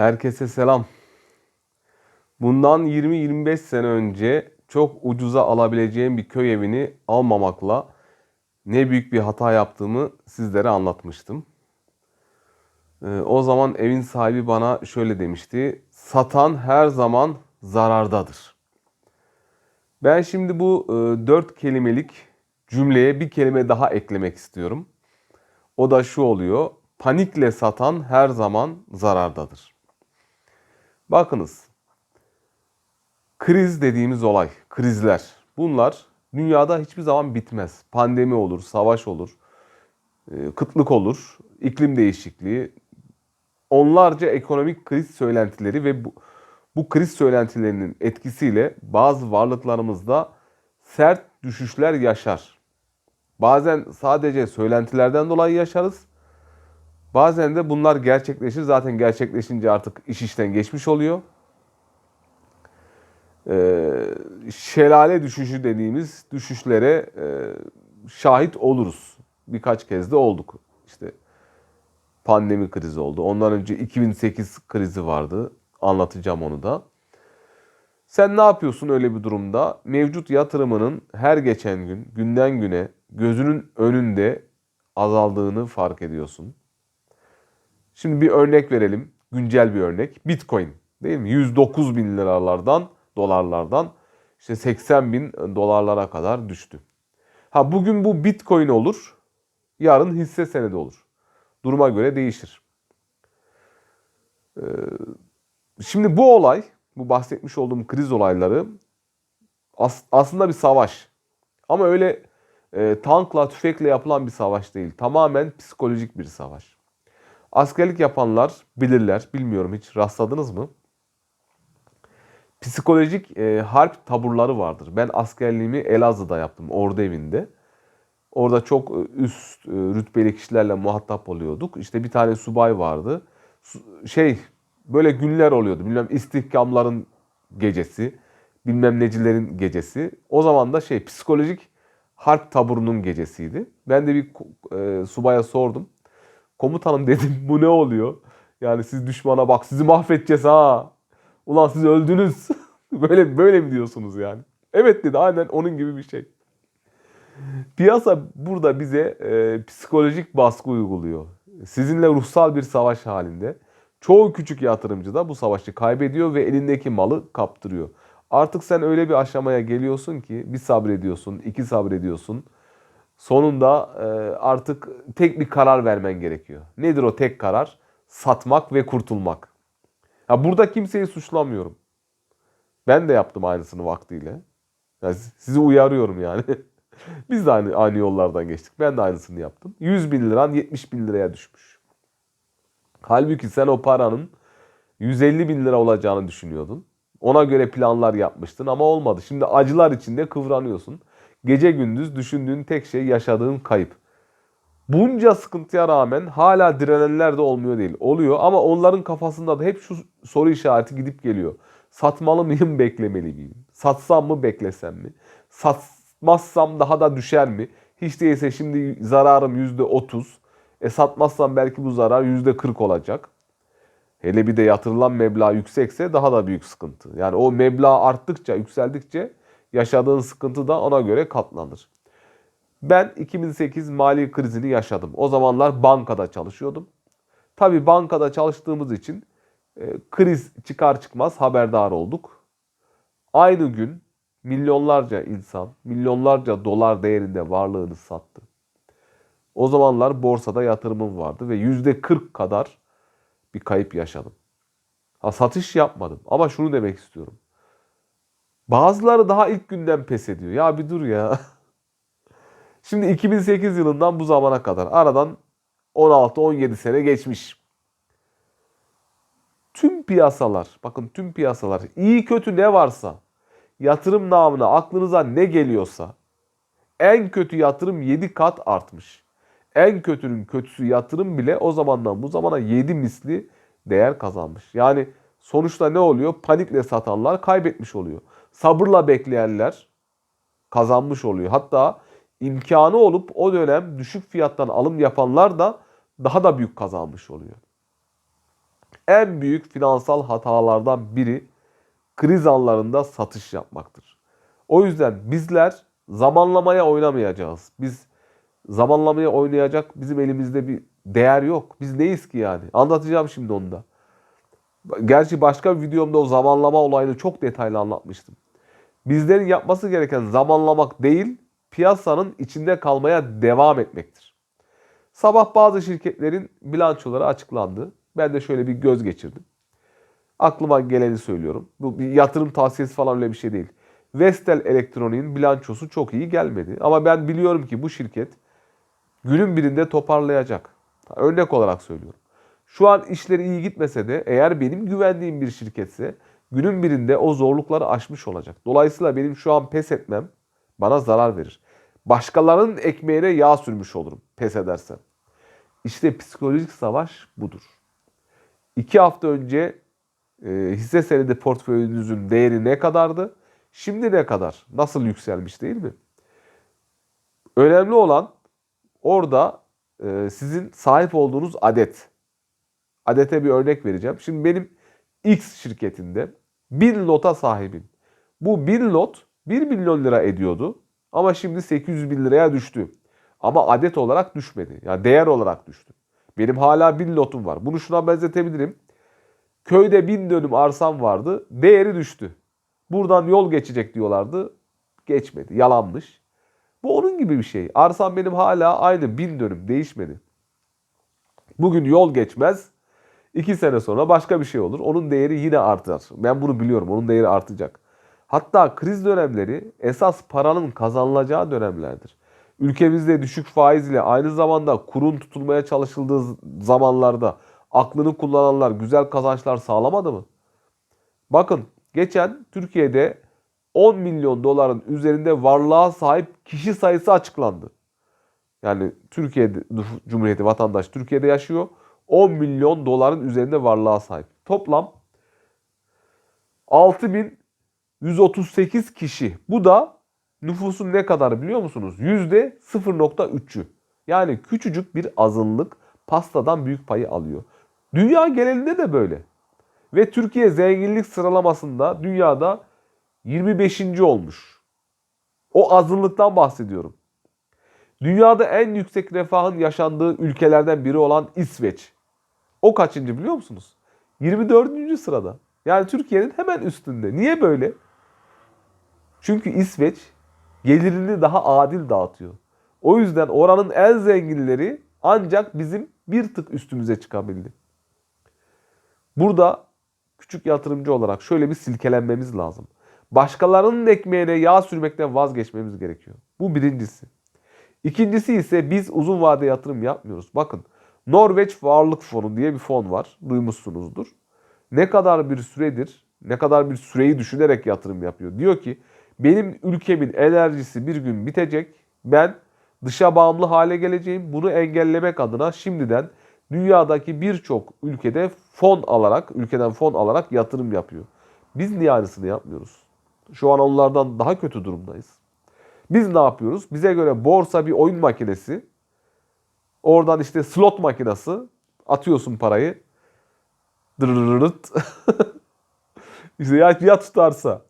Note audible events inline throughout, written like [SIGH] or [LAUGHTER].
Herkese selam. Bundan 20-25 sene önce çok ucuza alabileceğim bir köy evini almamakla ne büyük bir hata yaptığımı sizlere anlatmıştım. Ee, o zaman evin sahibi bana şöyle demişti. Satan her zaman zarardadır. Ben şimdi bu e, dört kelimelik cümleye bir kelime daha eklemek istiyorum. O da şu oluyor. Panikle satan her zaman zarardadır. Bakınız. Kriz dediğimiz olay, krizler. Bunlar dünyada hiçbir zaman bitmez. Pandemi olur, savaş olur, e, kıtlık olur, iklim değişikliği, onlarca ekonomik kriz söylentileri ve bu, bu kriz söylentilerinin etkisiyle bazı varlıklarımızda sert düşüşler yaşar. Bazen sadece söylentilerden dolayı yaşarız. Bazen de bunlar gerçekleşir. Zaten gerçekleşince artık iş işten geçmiş oluyor. Ee, şelale düşüşü dediğimiz düşüşlere e, şahit oluruz. Birkaç kez de olduk. İşte pandemi krizi oldu. Ondan önce 2008 krizi vardı. Anlatacağım onu da. Sen ne yapıyorsun öyle bir durumda? Mevcut yatırımının her geçen gün, günden güne gözünün önünde azaldığını fark ediyorsun. Şimdi bir örnek verelim. Güncel bir örnek. Bitcoin değil mi? 109 bin liralardan, dolarlardan işte 80 bin dolarlara kadar düştü. Ha bugün bu Bitcoin olur. Yarın hisse senedi olur. Duruma göre değişir. Ee, şimdi bu olay, bu bahsetmiş olduğum kriz olayları as- aslında bir savaş. Ama öyle e, tankla, tüfekle yapılan bir savaş değil. Tamamen psikolojik bir savaş. Askerlik yapanlar bilirler. Bilmiyorum hiç rastladınız mı? Psikolojik e, harp taburları vardır. Ben askerliğimi Elazığ'da yaptım. Ordu evinde. Orada çok e, üst e, rütbeli kişilerle muhatap oluyorduk. İşte bir tane subay vardı. Su- Şey böyle günler oluyordu. Bilmem istihkamların gecesi, bilmem necilerin gecesi. O zaman da şey psikolojik harp taburunun gecesiydi. Ben de bir e, subaya sordum. Komutanım dedim bu ne oluyor? Yani siz düşmana bak sizi mahvedeceğiz ha. Ulan siz öldünüz. [LAUGHS] böyle böyle mi diyorsunuz yani? Evet dedi aynen onun gibi bir şey. Piyasa burada bize e, psikolojik baskı uyguluyor. Sizinle ruhsal bir savaş halinde. Çoğu küçük yatırımcı da bu savaşı kaybediyor ve elindeki malı kaptırıyor. Artık sen öyle bir aşamaya geliyorsun ki bir sabrediyorsun, iki sabrediyorsun. Sonunda e, artık tek bir karar vermen gerekiyor. Nedir o tek karar? Satmak ve kurtulmak. Ya burada kimseyi suçlamıyorum. Ben de yaptım aynısını vaktiyle. Yani sizi uyarıyorum yani. [LAUGHS] Biz de aynı, aynı yollardan geçtik. Ben de aynısını yaptım. 100 bin liran 70 bin liraya düşmüş. Halbuki sen o paranın 150 bin lira olacağını düşünüyordun. Ona göre planlar yapmıştın ama olmadı. Şimdi acılar içinde kıvranıyorsun. Gece gündüz düşündüğün tek şey yaşadığın kayıp. Bunca sıkıntıya rağmen hala direnenler de olmuyor değil. Oluyor ama onların kafasında da hep şu soru işareti gidip geliyor. Satmalı mıyım, [LAUGHS] beklemeli miyim? Satsam mı, beklesem mi? Satmazsam daha da düşer mi? Hiç değilse şimdi zararım %30. E satmazsam belki bu zarar %40 olacak. Hele bir de yatırılan meblağ yüksekse daha da büyük sıkıntı. Yani o meblağ arttıkça, yükseldikçe yaşadığın sıkıntı da ona göre katlanır. Ben 2008 mali krizini yaşadım. O zamanlar bankada çalışıyordum. Tabii bankada çalıştığımız için e, kriz çıkar çıkmaz haberdar olduk. Aynı gün milyonlarca insan, milyonlarca dolar değerinde varlığını sattı. O zamanlar borsada yatırımım vardı ve %40 kadar bir kayıp yaşadım. Ha, satış yapmadım ama şunu demek istiyorum. Bazıları daha ilk günden pes ediyor. Ya bir dur ya. [LAUGHS] Şimdi 2008 yılından bu zamana kadar aradan 16-17 sene geçmiş. Tüm piyasalar, bakın tüm piyasalar iyi kötü ne varsa, yatırım namına aklınıza ne geliyorsa en kötü yatırım 7 kat artmış. En kötünün kötüsü yatırım bile o zamandan bu zamana 7 misli değer kazanmış. Yani sonuçta ne oluyor? Panikle satanlar kaybetmiş oluyor. Sabırla bekleyenler kazanmış oluyor. Hatta imkanı olup o dönem düşük fiyattan alım yapanlar da daha da büyük kazanmış oluyor. En büyük finansal hatalardan biri kriz anlarında satış yapmaktır. O yüzden bizler zamanlamaya oynamayacağız. Biz zamanlamaya oynayacak bizim elimizde bir değer yok. Biz neyiz ki yani? Anlatacağım şimdi onu da. Gerçi başka bir videomda o zamanlama olayını çok detaylı anlatmıştım. Bizlerin yapması gereken zamanlamak değil, piyasanın içinde kalmaya devam etmektir. Sabah bazı şirketlerin bilançoları açıklandı. Ben de şöyle bir göz geçirdim. Aklıma geleni söylüyorum. Bu bir yatırım tavsiyesi falan öyle bir şey değil. Vestel Elektronik'in bilançosu çok iyi gelmedi. Ama ben biliyorum ki bu şirket günün birinde toparlayacak. Örnek olarak söylüyorum. Şu an işleri iyi gitmese de eğer benim güvendiğim bir şirketse günün birinde o zorlukları aşmış olacak. Dolayısıyla benim şu an pes etmem bana zarar verir. Başkalarının ekmeğine yağ sürmüş olurum pes edersem. İşte psikolojik savaş budur. İki hafta önce e, hisse senedi portföyünüzün değeri ne kadardı? Şimdi ne kadar? Nasıl yükselmiş değil mi? Önemli olan orada e, sizin sahip olduğunuz adet. Adete bir örnek vereceğim. Şimdi benim X şirketinde bir lota sahibim. Bu bir lot 1 milyon lira ediyordu. Ama şimdi 800 bin liraya düştü. Ama adet olarak düşmedi. Yani değer olarak düştü. Benim hala bir lotum var. Bunu şuna benzetebilirim. Köyde bin dönüm arsam vardı. Değeri düştü. Buradan yol geçecek diyorlardı. Geçmedi. Yalanmış. Bu onun gibi bir şey. Arsam benim hala aynı bin dönüm. Değişmedi. Bugün yol geçmez. İki sene sonra başka bir şey olur. Onun değeri yine artar. Ben bunu biliyorum. Onun değeri artacak. Hatta kriz dönemleri esas paranın kazanılacağı dönemlerdir. Ülkemizde düşük faiz ile aynı zamanda kurun tutulmaya çalışıldığı zamanlarda aklını kullananlar güzel kazançlar sağlamadı mı? Bakın geçen Türkiye'de 10 milyon doların üzerinde varlığa sahip kişi sayısı açıklandı. Yani Türkiye Cumhuriyeti vatandaş Türkiye'de yaşıyor. 10 milyon doların üzerinde varlığa sahip. Toplam 6138 kişi. Bu da nüfusun ne kadar biliyor musunuz? Yüzde 0.3'ü. Yani küçücük bir azınlık pastadan büyük payı alıyor. Dünya genelinde de böyle. Ve Türkiye zenginlik sıralamasında dünyada 25. olmuş. O azınlıktan bahsediyorum. Dünyada en yüksek refahın yaşandığı ülkelerden biri olan İsveç. O kaçıncı biliyor musunuz? 24. sırada. Yani Türkiye'nin hemen üstünde. Niye böyle? Çünkü İsveç gelirini daha adil dağıtıyor. O yüzden oranın en zenginleri ancak bizim bir tık üstümüze çıkabildi. Burada küçük yatırımcı olarak şöyle bir silkelenmemiz lazım. Başkalarının ekmeğine yağ sürmekten vazgeçmemiz gerekiyor. Bu birincisi. İkincisi ise biz uzun vade yatırım yapmıyoruz. Bakın Norveç Varlık Fonu diye bir fon var. Duymuşsunuzdur. Ne kadar bir süredir, ne kadar bir süreyi düşünerek yatırım yapıyor. Diyor ki benim ülkemin enerjisi bir gün bitecek. Ben dışa bağımlı hale geleceğim. Bunu engellemek adına şimdiden dünyadaki birçok ülkede fon alarak, ülkeden fon alarak yatırım yapıyor. Biz niye aynısını yapmıyoruz? Şu an onlardan daha kötü durumdayız. Biz ne yapıyoruz? Bize göre borsa bir oyun makinesi. Oradan işte slot makinesi. Atıyorsun parayı. Dırırırırt. [LAUGHS] işte ya, ya tutarsa.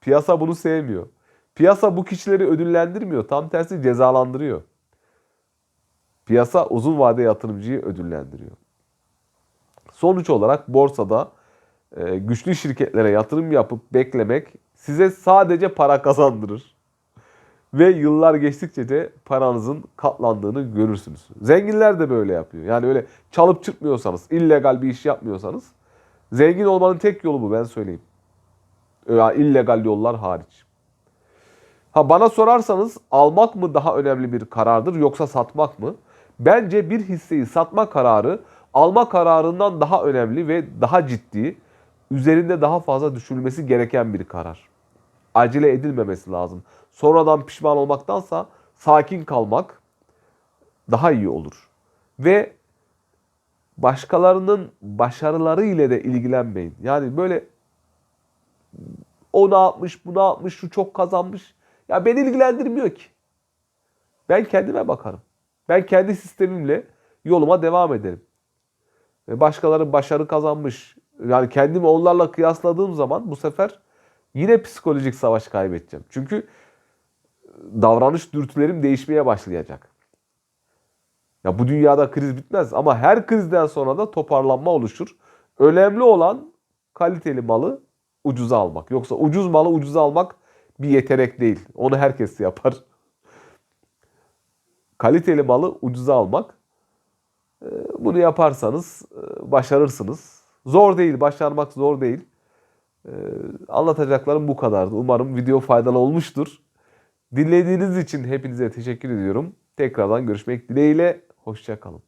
Piyasa bunu sevmiyor. Piyasa bu kişileri ödüllendirmiyor. Tam tersi cezalandırıyor. Piyasa uzun vade yatırımcıyı ödüllendiriyor. Sonuç olarak borsada e, güçlü şirketlere yatırım yapıp beklemek size sadece para kazandırır. Ve yıllar geçtikçe de paranızın katlandığını görürsünüz. Zenginler de böyle yapıyor. Yani öyle çalıp çırpmıyorsanız, illegal bir iş yapmıyorsanız zengin olmanın tek yolu bu ben söyleyeyim. Yani illegal yollar hariç. Ha bana sorarsanız almak mı daha önemli bir karardır yoksa satmak mı? Bence bir hisseyi satma kararı alma kararından daha önemli ve daha ciddi, üzerinde daha fazla düşünülmesi gereken bir karar. Acele edilmemesi lazım. Sonradan pişman olmaktansa sakin kalmak daha iyi olur. Ve başkalarının başarıları ile de ilgilenmeyin. Yani böyle o ne yapmış, bu ne yapmış, şu çok kazanmış. Ya beni ilgilendirmiyor ki. Ben kendime bakarım. Ben kendi sistemimle yoluma devam ederim. Başkaları başarı kazanmış. Yani kendimi onlarla kıyasladığım zaman bu sefer yine psikolojik savaş kaybedeceğim. Çünkü davranış dürtülerim değişmeye başlayacak. Ya bu dünyada kriz bitmez ama her krizden sonra da toparlanma oluşur. Önemli olan kaliteli malı ucuza almak. Yoksa ucuz malı ucuza almak bir yetenek değil. Onu herkes [LAUGHS] yapar. Kaliteli malı ucuza almak. Ee, Bunu yaparsanız e, başarırsınız. Zor değil, başarmak zor değil. Ee, Anlatacaklarım bu kadardı. Umarım video faydalı olmuştur. Dinlediğiniz için hepinize teşekkür ediyorum. Tekrardan görüşmek dileğiyle. Hoşçakalın.